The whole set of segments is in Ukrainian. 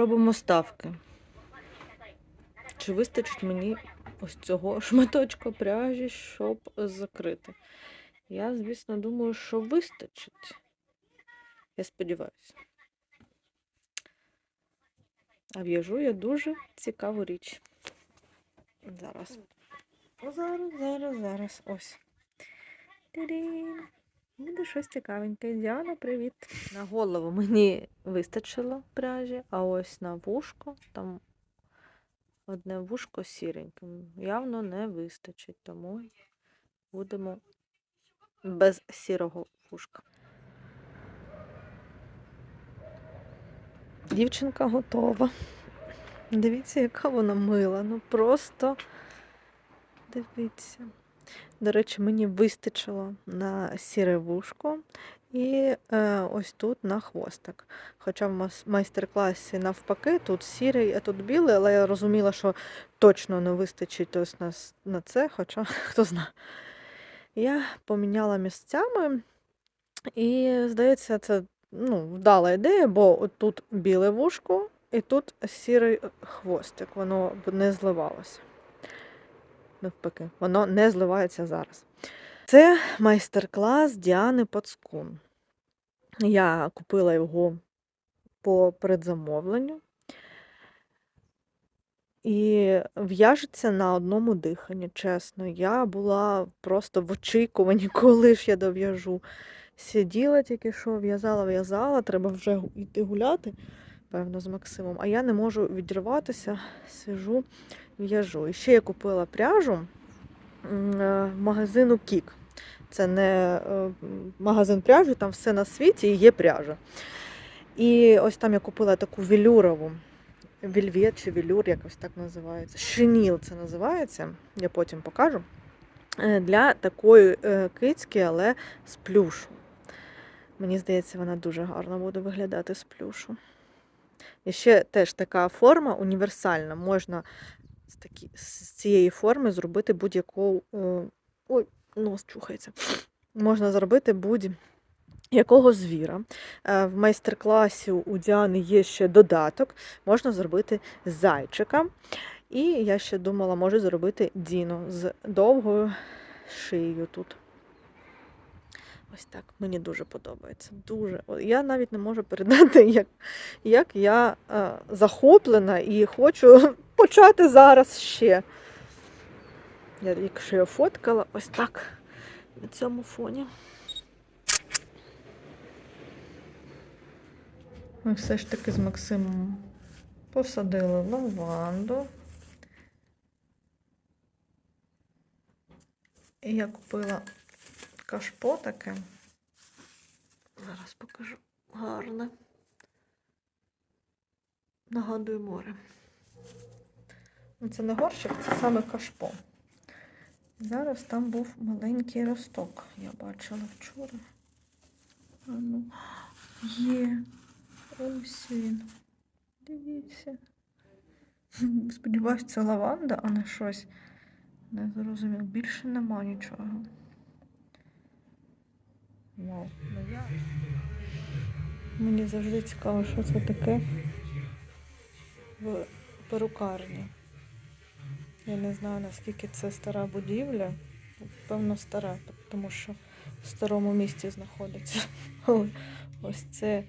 Робимо ставки. Чи вистачить мені ось цього шматочка пряжі, щоб закрити? Я, звісно, думаю, що вистачить. Я сподіваюся. А в'яжу я дуже цікаву річ. Зараз. Зараз, зараз, зараз. Ось. Тирін. Буде щось цікавеньке. Діана, привіт. На голову мені вистачило пряжі, а ось на вушко там одне вушко сіреньке. Явно не вистачить, тому будемо без сірого вушка. Дівчинка готова. Дивіться, яка вона мила. Ну просто дивіться. До речі, мені вистачило на сіре вушко і е, ось тут на хвостик. Хоча в майстер-класі навпаки, тут сірий, а тут білий, але я розуміла, що точно не вистачить ось на, на це, хоча хто знає. Я поміняла місцями, і здається, це ну, вдала ідея, бо тут біле вушко і тут сірий хвостик, воно б не зливалося. Навпаки, воно не зливається зараз. Це майстер-клас Діани Пацкун. Я купила його по предзамовленню. І в'яжеться на одному диханні, чесно. Я була просто в очікуванні, коли ж я дов'яжу. Сиділа тільки що, в'язала, в'язала, треба вже йти гуляти, певно, з Максимом. А я не можу відірватися, сижу, в'яжу. І ще я купила пряжу е, магазину Кік. Це не е, магазин пряжі, там все на світі і є пряжа. І ось там я купила таку велюрову. Вільвет чи велюр, якось так називається. Шиніл це називається, я потім покажу. Е, Для такої кицьки, але з плюшу. Мені здається, вона дуже гарно буде виглядати з плюшу. І ще теж така форма універсальна. Можна з, такі, з цієї форми зробити будь-яку. е, Ой, нос чухається. Можна зробити будь-якого звіра. Е, В майстер-класі у Діани є ще додаток. Можна зробити зайчика. І я ще думала, можу зробити Діну з довгою шиєю тут. Ось так. Мені дуже подобається. Дуже. Я навіть не можу передати, як, як я е, захоплена і хочу почати зараз ще. Я, якщо я фоткала, ось так на цьому фоні. Ми все ж таки з Максимом посадили лаванду. І я купила кашпо таке. Зараз покажу. Гарне. Нагадує море. Ну, Це не горщик, це саме кашпо. Зараз там був маленький росток. Я бачила вчора. А ну, є. Ось він. Дивіться. Сподіваюсь, це лаванда, а не щось. Не зрозумів. Більше нема нічого. Вау. Ну. Мені завжди цікаво, що це таке в перукарні. Я не знаю, наскільки це стара будівля. Певно, стара, тому що в старому місті знаходиться. Ось це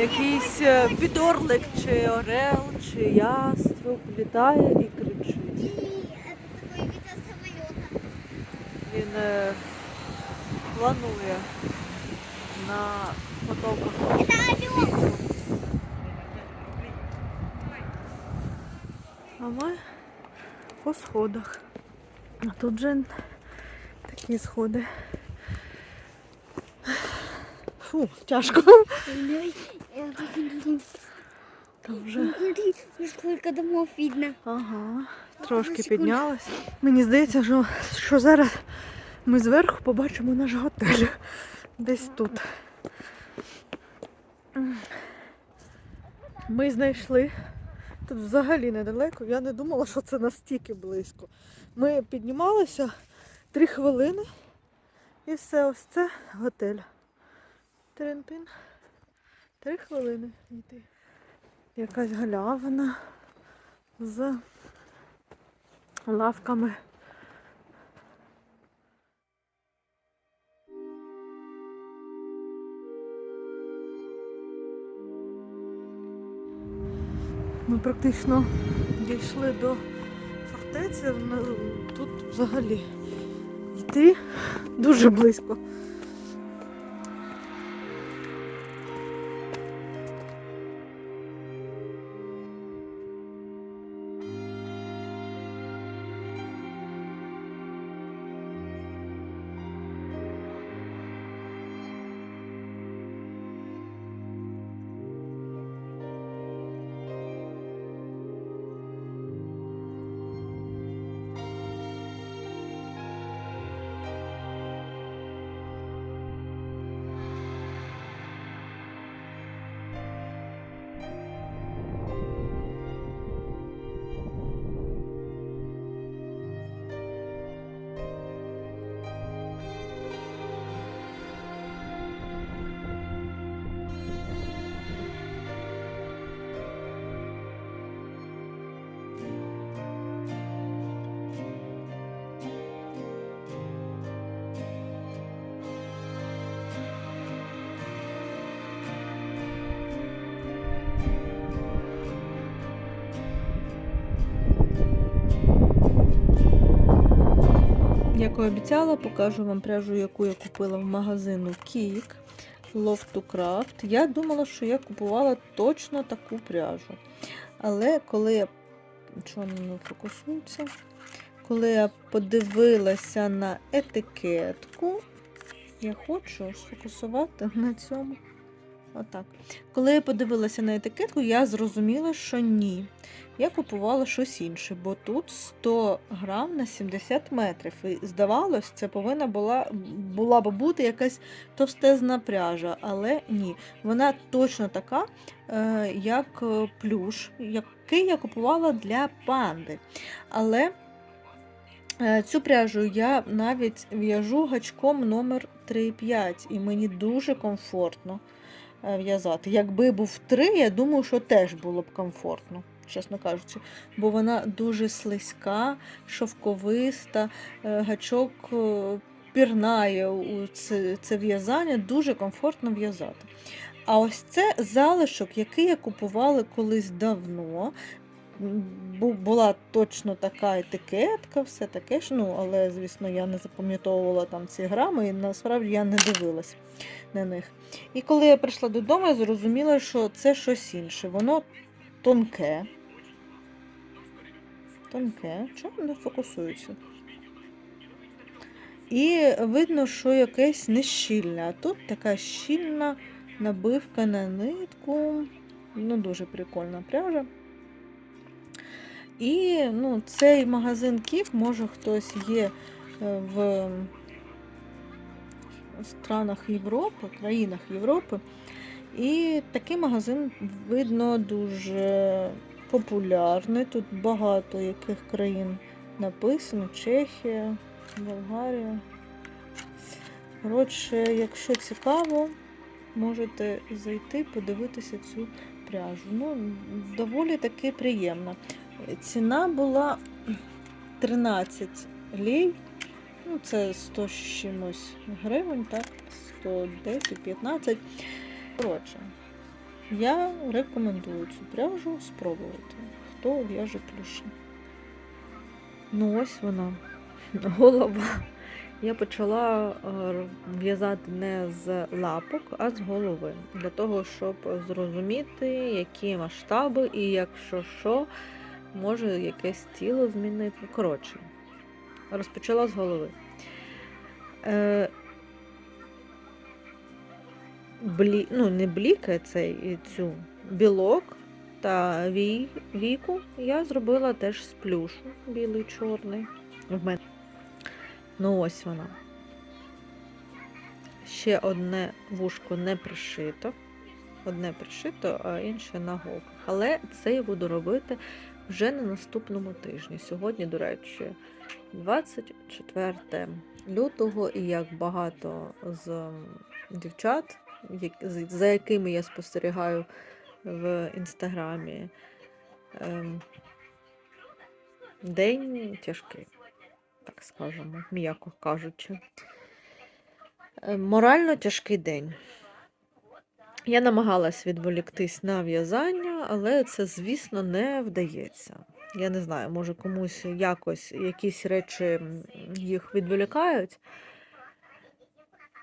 якийсь е, підорлик чи орел, чи яструб літає і кричить. Він е, планує на потоках. А ми по сходах. А тут же такі сходи. Фу, тяжко. Там вже. Сколько домов видно. Ага, трошки піднялась. Мені здається, що, що зараз ми зверху побачимо наш готель. Десь тут. Ми знайшли. Тут взагалі недалеко. Я не думала, що це настільки близько. Ми піднімалися три хвилини і все, ось це готель. Трин-пін. Три хвилини йти. якась галявина з лавками. Ми практично дійшли до фортеці. Тут взагалі йти дуже близько. Як і обіцяла, покажу вам пряжу, яку я купила в магазину Кік Love to Craft. Я думала, що я купувала точно таку пряжу. Але коли я. Чого фокусується? Коли я подивилася на етикетку, я хочу сфокусувати на цьому. Отак. Коли я подивилася на етикетку, я зрозуміла, що ні. Я купувала щось інше, бо тут 100 грам на 70 метрів. І здавалось, це повинна була, була б бути якась товстезна пряжа, але ні. Вона точно така, е, як е, плюш, який я купувала для панди. Але е, цю пряжу я навіть в'яжу гачком номер 3,5, і мені дуже комфортно в'язати. Якби був три, я думаю, що теж було б комфортно чесно кажучи, бо вона дуже слизька, шовковиста, е, гачок е, пірнає у це, це в'язання, дуже комфортно в'язати. А ось це залишок, який я купувала колись давно. Бу- Була точно така етикетка, все таке ж, ну, але, звісно, я не запам'ятовувала там ці грами, і насправді я не дивилась на них. І коли я прийшла додому, я зрозуміла, що це щось інше. Воно тонке. Тонке. Чому не фокусується? І видно, що якесь нещільне. А тут така щільна набивка на нитку. Ну, дуже прикольна пряжа. І ну, цей магазин Кік, може хтось є е, в странах Європи, країнах Європи. І такий магазин, видно, дуже популярний. Тут багато яких країн написано: Чехія, Болгарія. Коротше, якщо цікаво, можете зайти, подивитися цю пряжу. Ну, доволі таки приємна. Ціна була 13 лей. Ну, це 100 з чимось гривень, так? 110-15. Коротше, я рекомендую цю пряжу спробувати. Хто в'яже плюші. Ну, ось вона. Голова. Я почала е, в'язати не з лапок, а з голови. Для того, щоб зрозуміти, які масштаби і якщо що, може якесь тіло змінити. Коротше, розпочала з голови. Е, блі, ну, не блікає цей цю білок та вій, віку я зробила теж з плюшу, білий, чорний. В мене. Ну, ось вона. Ще одне вушко не пришито. Одне пришито, а інше на голках. Але це я буду робити вже на наступному тижні. Сьогодні, до речі, 24 лютого, і як багато з дівчат, за якими я спостерігаю в інстаграмі. Ем, День тяжкий, так скажемо, м'яко кажучи. Е, Морально тяжкий день. Я намагалась відволіктись на в'язання, але це, звісно, не вдається. Я не знаю, може комусь якось якісь речі їх відволікають.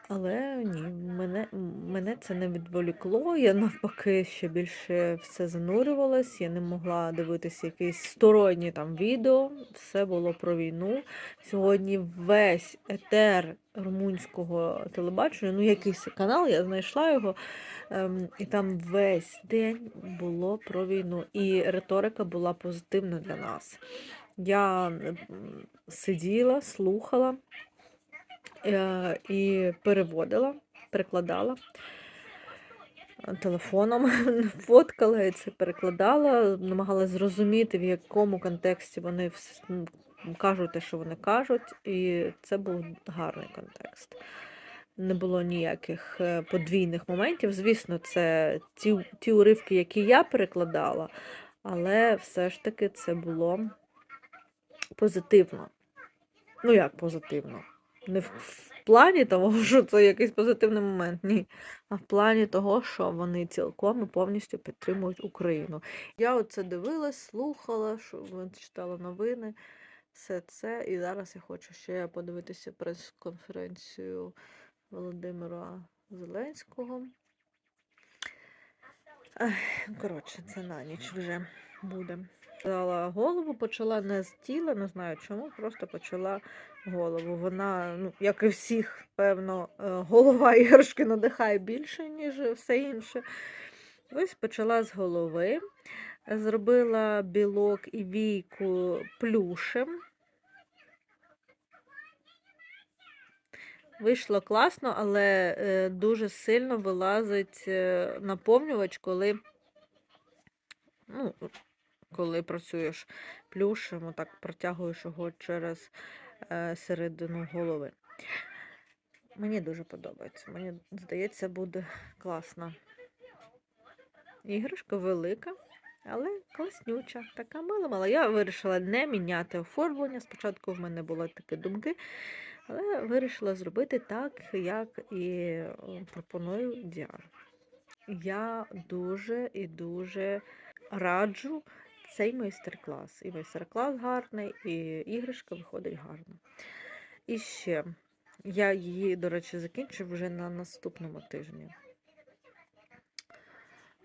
Але ні, мене, мене це не відволікло. Я навпаки ще більше все занурювалась. Я не могла дивитися якісь сторонні там відео. Все було про війну. Сьогодні весь етер румунського телебачення, ну якийсь канал, я знайшла його, ем, і там весь день було про війну. І риторика була позитивна для нас. Я сиділа, слухала і переводила, перекладала е, телефоном, фоткала і це перекладала, намагалась зрозуміти, в якому контексті вони кажуть те, що вони кажуть, і це був гарний контекст. Не було ніяких е, подвійних моментів. Звісно, це ті, ті уривки, які я перекладала, але все ж таки це було позитивно. Ну, як позитивно? Не в, в плані того, що це якийсь позитивний момент, ні. А в плані того, що вони цілком і повністю підтримують Україну. Я оце дивилась, слухала, що читала новини, все це. І зараз я хочу ще подивитися прес-конференцію Володимира Зеленського. Коротше, це на ніч вже буде. Дала голову, почала не з тіла, не знаю чому, просто почала голову. Вона, ну, як і всіх, певно, е, голова іграшки надихає більше, ніж все інше. Ось почала з голови, зробила білок і війку плюшем. Вийшло класно, але е, дуже сильно вилазить е, наповнювач, коли, ну, коли працюєш плюшем, так протягуєш його через середину голови. Мені дуже подобається. Мені здається, буде класно. Іграшка велика, але класнюча, така мила мала. Я вирішила не міняти оформлення. Спочатку в мене були такі думки, але вирішила зробити так, як і е, пропоную Діар. Я дуже і дуже раджу цей майстер-клас. І майстер-клас гарний, і іграшка виходить гарно. І ще я її, до речі, закінчу вже на наступному тижні.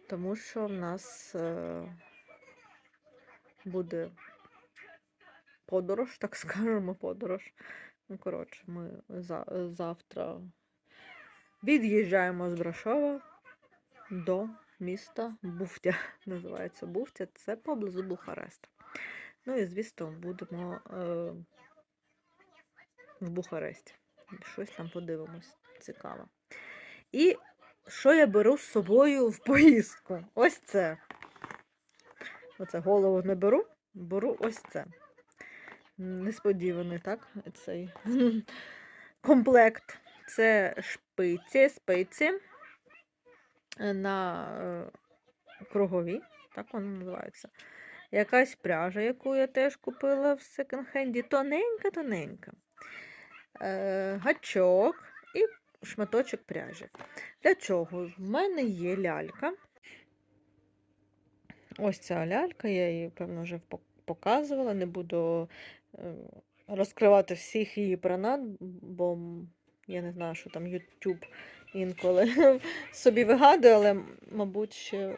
Тому що в нас е, буде подорож, так скажемо, подорож. Ну, коротше, ми за, завтра від'їжджаємо з Брашова до міста Буфтя. Називається Буфтя, це поблизу Бухареста. Ну і, звісно, будемо е, в Бухаресті. Щось там подивимось. Цікаво. І що я беру з собою в поїздку? Ось це. Оце голову не беру, беру ось це. Несподіваний, так? Цей комплект. Це шпиці, спиці на е, кругові, так воно називається. Якась пряжа, яку я теж купила в секонд-хенді, тоненька-тоненька. Е, гачок і шматочок пряжі. Для чого? В мене є лялька. Ось ця лялька, я її, певно, вже показувала. Не буду е, розкривати всіх її принад, бо я не знаю, що там YouTube інколи собі вигадує, але, мабуть, ще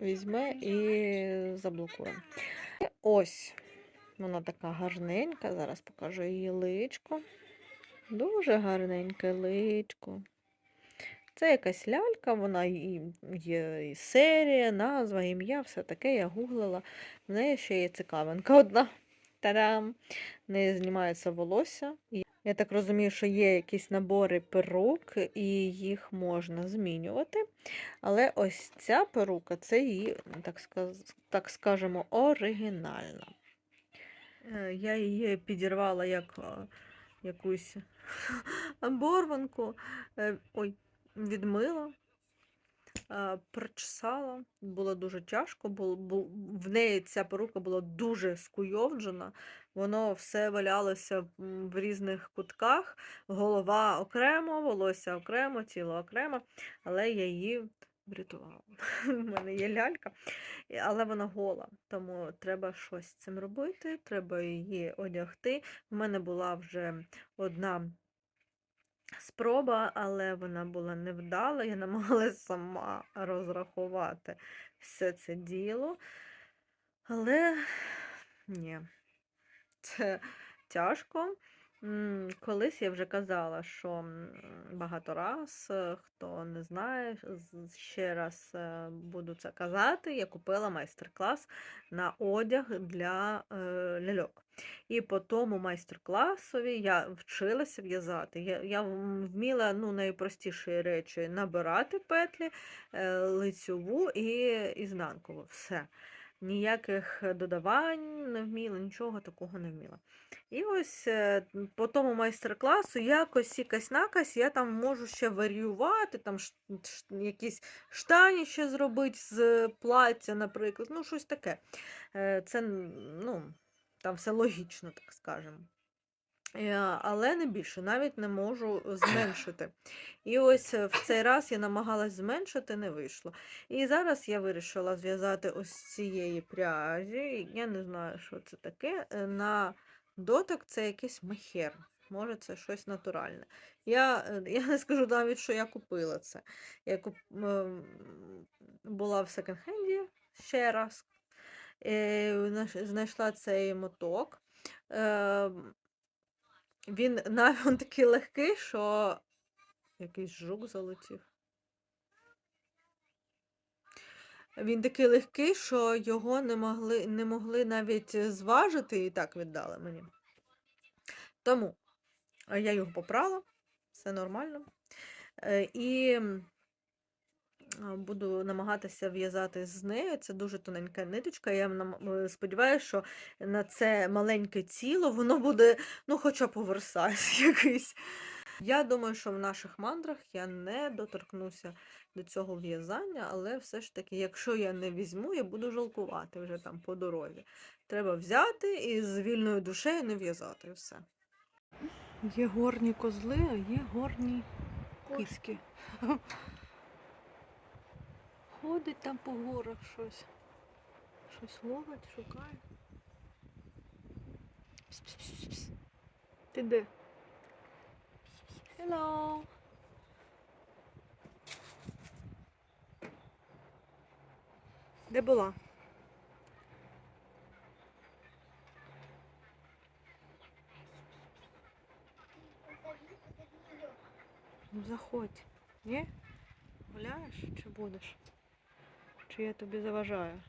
візьме і заблокує. Ось вона така гарненька. Зараз покажу її личко. Дуже гарненьке личко. Це якась лялька, вона і є і серія, назва, ім'я, все таке. Я гуглила. В неї ще є цікавинка одна. Та-дам! В неї знімається волосся. Я так розумію, що є якісь набори перук, і їх можна змінювати. Але ось ця перука це її, так, сказ... так скажемо, оригінальна. Е, Я її підірвала як е, якусь оборванку. Е, Ой, відмила. Е, причесала. Було дуже тяжко, бо, бо в неї ця порука була дуже скуйовджена. Воно все валялося в різних кутках. Голова окремо, волосся окремо, тіло окремо, але я її врятувала. У мене є лялька, але вона гола, тому треба щось з цим робити, треба її одягти. У мене була вже одна спроба, але вона була невдала. Я намагалася сама розрахувати все це діло. Але ні, це тяжко. Колись я вже казала, що багато раз, е, хто не знає, ще раз е, буду це казати. Я купила майстер-клас на одяг для е, ляльок. І по тому майстер-класові я вчилася в'язати. Я, я вміла ну, найпростіші речі набирати петлі, лицьову і ізнанкову. Все. Ніяких додавань не вміла, нічого такого не вміла. І ось е, по тому майстер-класу якось якась накась, я там можу ще варіювати, там якісь штані ще зробити з плаття, наприклад, ну щось таке. Е, Це, ну, там все логічно, так скажемо. Е, Але не більше, навіть не можу зменшити. І ось е, в цей раз я намагалась зменшити, не вийшло. І зараз я вирішила зв'язати ось цієї пряжі. Я не знаю, що це таке. е, На дотик це якийсь мехер. Може, це щось натуральне. Я, я не скажу навіть, що я купила це. Я куп... ем, була в секонд-хенді ще раз. Знайшла цей моток. Він навіть такий легкий, що якийсь жук залетів. Він такий легкий, що його не могли, не могли навіть зважити і так віддали мені. Тому я його попрала, все нормально. Е, І буду намагатися в'язати з нею. Це дуже тоненька ниточка. Я сподіваюся, що на це маленьке тіло воно буде, ну, хоча б оверсайз якийсь. Я думаю, що в наших мандрах я не доторкнуся до цього в'язання, але все ж таки, якщо я не візьму, я буду жалкувати вже там по дорозі. Треба взяти і з вільною душею не в'язати і все. Є горні козли, а є горні киски. Ходить там по горах щось. Щось ловить, шукає. Пс-пс-пс-пс. Ти де? Hello. Де була? Ну заходь. Ні? Гуляєш чи будеш? Чи я тобі заважаю?